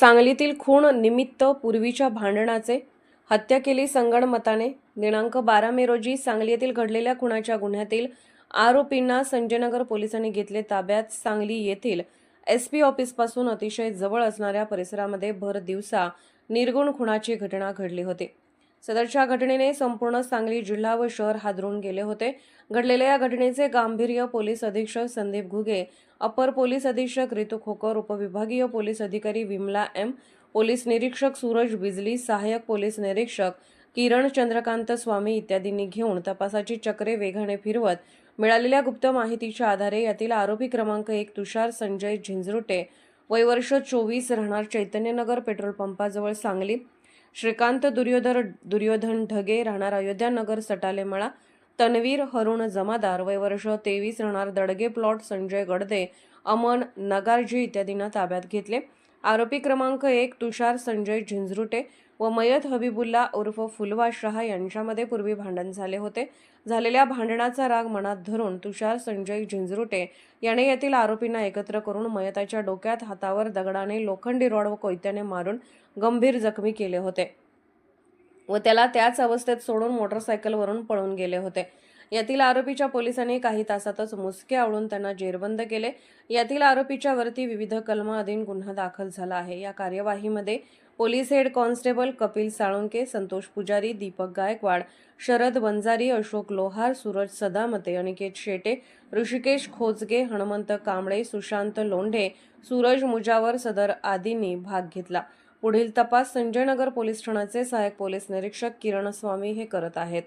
सांगलीतील खूण निमित्त पूर्वीच्या भांडणाचे हत्या केली संगणमताने दिनांक बारा मे रोजी सांगली येथील घडलेल्या खुनाच्या गुन्ह्यातील आरोपींना संजयनगर पोलिसांनी घेतले ताब्यात. सांगली येथील एस पी ऑफिसपासून अतिशय जवळ असणाऱ्या परिसरामध्ये भर दिवसा निर्गुण खुणाची घटना घडली होती. सदरच्या घटनेने संपूर्ण सांगली जिल्हा व शहर हादरून गेले होते. घडलेल्या या घटनेचे गांभीर्य पोलीस अधीक्षक संदीप घुगे अपर पोलीस अधीक्षक रितू खोकर उपविभागीय पोलीस अधिकारी विमला एम पोलीस निरीक्षक सूरज बिजली सहाय्यक पोलीस निरीक्षक किरण चंद्रकांत स्वामी इत्यादींनी घेऊन तपासाची चक्रे वेगाने फिरवत मिळालेल्या गुप्त माहितीच्या आधारे यातील आरोपी क्रमांक एक तुषार संजय झिंझरुटे वय वर्ष चोवीस राहणार चैतन्यनगर पेट्रोल पंपाजवळ सांगली श्रीकांत दुर्योधर दुर्योधन ढगे राहणार अयोध्यानगर सटालेमळा तन्वीर हरुण जमादार वय वर्ष तेवीस राहणार दडगे प्लॉट संजय गडदे अमन नगारजी इत्यादींना ताब्यात घेतले. आरोपी क्रमांक एक तुषार संजय झिंझरुटे व मयत हबीबुल्ला उर्फ फुलवा शहा यांच्यामध्ये पूर्वी भांडण झाले होते. झालेल्या भांडणाचा राग मनात धरून तुषार संजय झिंझरुटे याने येथील आरोपींना एकत्र करून मयताच्या डोक्यात हातावर दगडाने लोखंडी रॉड व कोयत्याने मारून गंभीर जखमी केले होते व त्याला त्याच अवस्थेत सोडून मोटरसायकलवरून पळून गेले होते. यातील आरोपीच्या पोलिसांनी काही तासातच मुसके आवळून त्यांना जेरबंद केले. यातील आरोपीच्या वरती विविध कलमाधीन गुन्हा दाखल झाला आहे. या कार्यवाहीमध्ये police head constable Kapil Salunke Santosh Pujari Deepak Gaikwad Sharad Banjari Ashok लोहार सूरज सदामते अनिकेत शेटे ऋषिकेश खोजगे हनुमंत कांबळे सुशांत लोंढे सूरज मुजावर सदर आदींनी भाग घेतला. पुढील तपास संजयनगर पोलीस ठाण्याचे सहाय्यक पोलीस निरीक्षक किरण स्वामी हे करत आहेत.